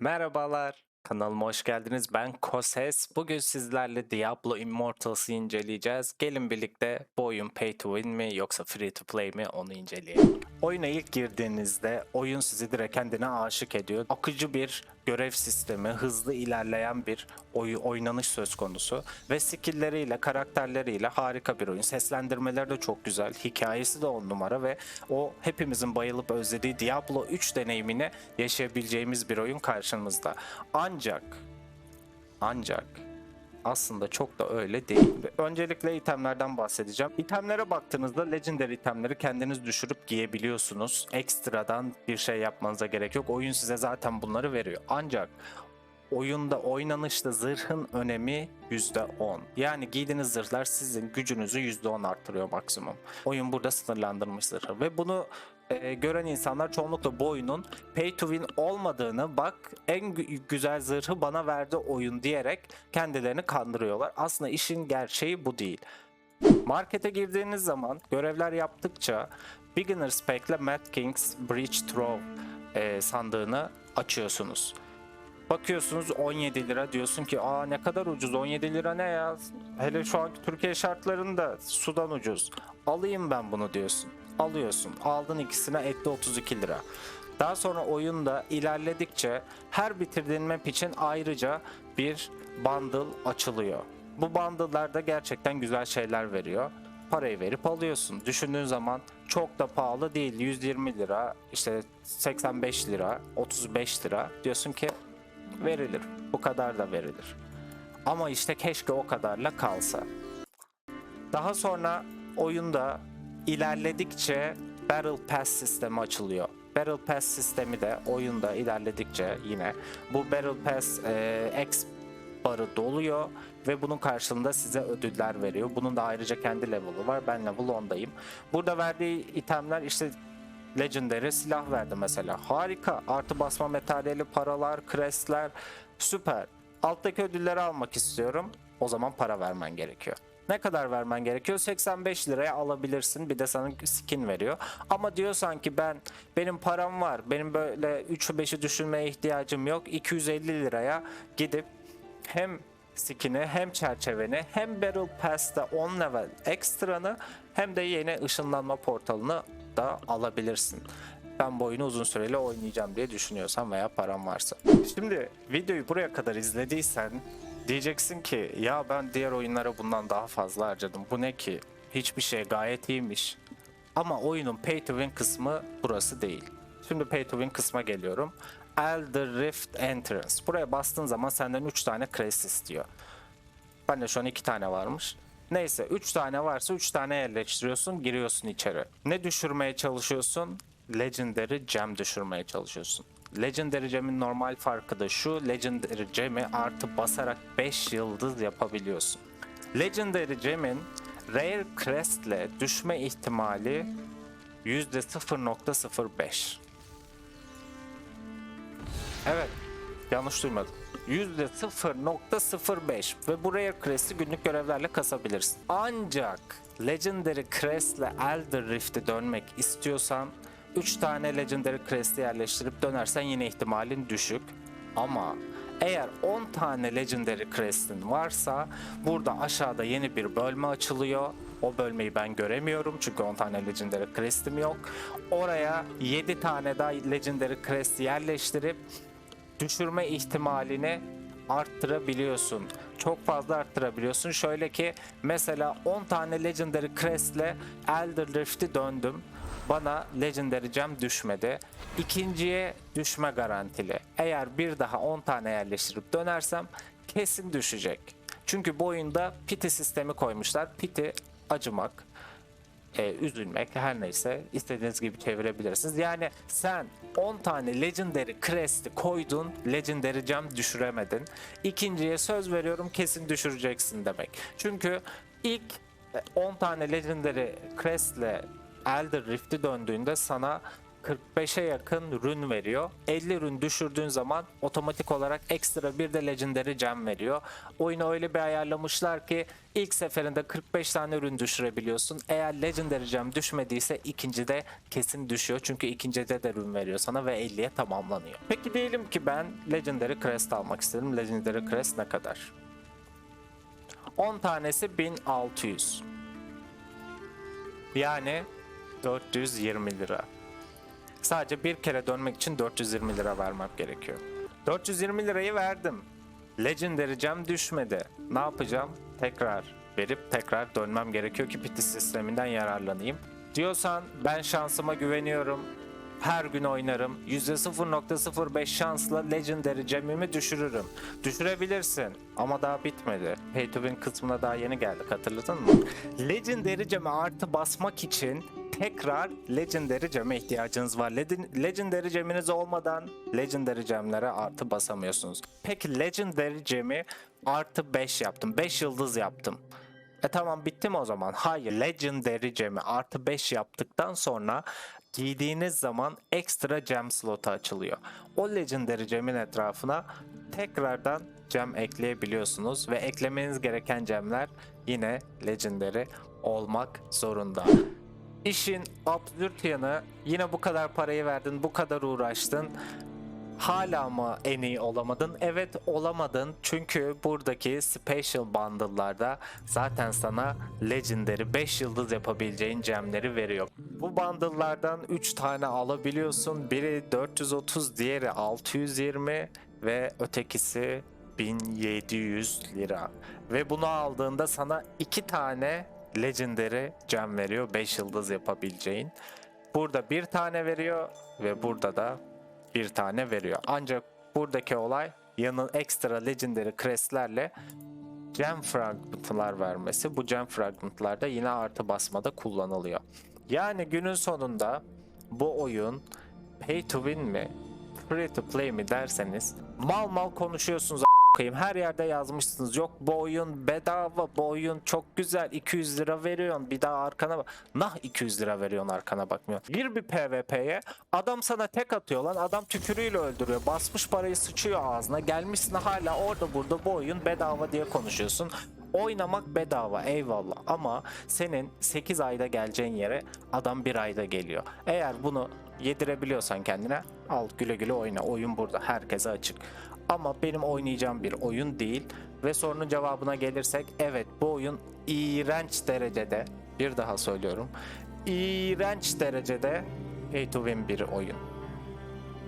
Merhabalar, kanalıma hoş geldiniz. Ben Koses. Bugün sizlerle Diablo Immortals'ı inceleyeceğiz. Gelin birlikte bu oyun pay to win mi yoksa free to play mi onu inceleyelim. Oyuna ilk girdiğinizde oyun sizi direkt kendine aşık ediyor. Akıcı bir görev sistemi, hızlı ilerleyen bir oy oynanış söz konusu ve skill'leriyle, karakterleriyle harika bir oyun. Seslendirmeleri de çok güzel, hikayesi de on numara ve o hepimizin bayılıp özlediği Diablo 3 deneyimini yaşayabileceğimiz bir oyun karşımızda. Ancak ancak aslında çok da öyle değil. Öncelikle itemlerden bahsedeceğim. İtemlere baktığınızda legendary itemleri kendiniz düşürüp giyebiliyorsunuz. Ekstradan bir şey yapmanıza gerek yok. Oyun size zaten bunları veriyor. Ancak oyunda oynanışta zırhın önemi %10. Yani giydiğiniz zırhlar sizin gücünüzü %10 arttırıyor maksimum. Oyun burada sınırlandırmış zırhı ve bunu e, gören insanlar çoğunlukla bu oyunun pay to win olmadığını bak en gü- güzel zırhı bana verdi oyun diyerek kendilerini kandırıyorlar. Aslında işin gerçeği bu değil. Markete girdiğiniz zaman görevler yaptıkça Beginner's Pack ile Mad King's Breach Trove e, sandığını açıyorsunuz. Bakıyorsunuz 17 lira diyorsun ki aa ne kadar ucuz 17 lira ne ya hele şu anki Türkiye şartlarında sudan ucuz alayım ben bunu diyorsun alıyorsun aldın ikisine etti 32 lira daha sonra oyunda ilerledikçe her bitirdiğin map için ayrıca bir bundle açılıyor bu bundle'larda gerçekten güzel şeyler veriyor parayı verip alıyorsun. Düşündüğün zaman çok da pahalı değil. 120 lira, işte 85 lira, 35 lira. Diyorsun ki verilir. Bu kadar da verilir. Ama işte keşke o kadarla kalsa. Daha sonra oyunda ilerledikçe Battle Pass sistemi açılıyor. Battle Pass sistemi de oyunda ilerledikçe yine bu Battle Pass e, X barı doluyor ve bunun karşılığında size ödüller veriyor. Bunun da ayrıca kendi level'ı var. Ben level 10'dayım. Burada verdiği itemler işte Legendary silah verdi mesela. Harika. Artı basma materyali, paralar, crestler. Süper. Alttaki ödülleri almak istiyorum. O zaman para vermen gerekiyor. Ne kadar vermen gerekiyor? 85 liraya alabilirsin. Bir de sana skin veriyor. Ama diyorsan ki ben benim param var. Benim böyle 3'ü 5'i düşünmeye ihtiyacım yok. 250 liraya gidip hem skin'i hem çerçeveni hem Battle Pass'ta 10 level ekstranı hem de yeni ışınlanma portalını da alabilirsin. Ben bu oyunu uzun süreli oynayacağım diye düşünüyorsan veya param varsa. Şimdi videoyu buraya kadar izlediysen diyeceksin ki ya ben diğer oyunlara bundan daha fazla harcadım. Bu ne ki? Hiçbir şey gayet iyiymiş. Ama oyunun pay to win kısmı burası değil. Şimdi pay to win kısma geliyorum. Elder Rift Entrance. Buraya bastığın zaman senden 3 tane crest istiyor. Bende şu an 2 tane varmış. Neyse 3 tane varsa 3 tane yerleştiriyorsun giriyorsun içeri. Ne düşürmeye çalışıyorsun? Legendary Gem düşürmeye çalışıyorsun. Legendary Gem'in normal farkı da şu. Legendary Gem'i artı basarak 5 yıldız yapabiliyorsun. Legendary Gem'in Rare Crest'le düşme ihtimali %0.05. Evet. Yanlış duymadım. %0.05 ve bu Rare Crest'i günlük görevlerle kasabilirsin. Ancak Legendary Crest'le Elder Rift'e dönmek istiyorsan 3 tane Legendary Crest'i yerleştirip dönersen yine ihtimalin düşük. Ama eğer 10 tane Legendary Crest'in varsa burada aşağıda yeni bir bölme açılıyor. O bölmeyi ben göremiyorum çünkü 10 tane Legendary Crest'im yok. Oraya 7 tane daha Legendary Crest yerleştirip düşürme ihtimalini arttırabiliyorsun. Çok fazla arttırabiliyorsun. Şöyle ki mesela 10 tane Legendary Crest ile Elder Rift'i döndüm. Bana Legendary Gem düşmedi. İkinciye düşme garantili. Eğer bir daha 10 tane yerleştirip dönersem kesin düşecek. Çünkü bu oyunda pity sistemi koymuşlar. Pity acımak, e, üzülmek her neyse istediğiniz gibi çevirebilirsiniz. Yani sen 10 tane Legendary Crest'i koydun, Legendary Gem düşüremedin. İkinciye söz veriyorum kesin düşüreceksin demek. Çünkü ilk e, 10 tane Legendary Crest'le Elder Rift'i döndüğünde sana 45'e yakın rün veriyor. 50 rün düşürdüğün zaman otomatik olarak ekstra bir de legendary gem veriyor. Oyunu öyle bir ayarlamışlar ki ilk seferinde 45 tane ürün düşürebiliyorsun. Eğer legendary gem düşmediyse ikincide kesin düşüyor. Çünkü ikincide de ürün veriyor sana ve 50'ye tamamlanıyor. Peki diyelim ki ben legendary crest almak istedim. Legendary crest ne kadar? 10 tanesi 1600. Yani 420 lira. Sadece bir kere dönmek için 420 lira vermem gerekiyor. 420 lirayı verdim. Legendary gem düşmedi. Ne yapacağım? Tekrar verip tekrar dönmem gerekiyor ki piti sisteminden yararlanayım. Diyorsan ben şansıma güveniyorum. Her gün oynarım. %0.05 şansla Legendary gemimi düşürürüm. Düşürebilirsin ama daha bitmedi. Pay to win kısmına daha yeni geldik hatırladın mı? Legendary gemi artı basmak için tekrar Legendary Gem'e ihtiyacınız var. Legendary Gem'iniz olmadan Legendary Gem'lere artı basamıyorsunuz. Peki Legendary Gem'i artı 5 yaptım. 5 yıldız yaptım. E tamam bitti mi o zaman? Hayır. Legendary Gem'i artı 5 yaptıktan sonra giydiğiniz zaman ekstra gem slotu açılıyor. O Legendary Gem'in etrafına tekrardan gem ekleyebiliyorsunuz ve eklemeniz gereken gemler yine Legendary olmak zorunda. İşin absürt yanı yine bu kadar parayı verdin, bu kadar uğraştın. Hala mı en iyi olamadın? Evet olamadın çünkü buradaki special bundle'larda zaten sana legendary 5 yıldız yapabileceğin gemleri veriyor. Bu bundle'lardan 3 tane alabiliyorsun. Biri 430, diğeri 620 ve ötekisi 1700 lira. Ve bunu aldığında sana 2 tane legendary gem veriyor 5 yıldız yapabileceğin. Burada bir tane veriyor ve burada da bir tane veriyor. Ancak buradaki olay yanı ekstra legendary crestlerle gem fragmentlar vermesi. Bu gem fragmentlar da yine artı basmada kullanılıyor. Yani günün sonunda bu oyun pay to win mi, free to play mi derseniz mal mal konuşuyorsunuz a**ayım. Her yerde yazmışsınız. Yok bu oyun bedava, bu oyun çok güzel. 200 lira veriyorsun. Bir daha arkana bak. Nah 200 lira veriyorsun arkana bakmıyorsun. Gir bir PvP'ye. Adam sana tek atıyor lan. Adam tükürüğüyle öldürüyor. Basmış parayı sıçıyor ağzına. Gelmişsin hala orada burada bu oyun bedava diye konuşuyorsun. Oynamak bedava eyvallah ama senin 8 ayda geleceğin yere adam 1 ayda geliyor. Eğer bunu yedirebiliyorsan kendine al güle güle oyna. Oyun burada herkese açık. Ama benim oynayacağım bir oyun değil ve sorunun cevabına gelirsek evet bu oyun iğrenç derecede bir daha söylüyorum iğrenç derecede pay to win bir oyun.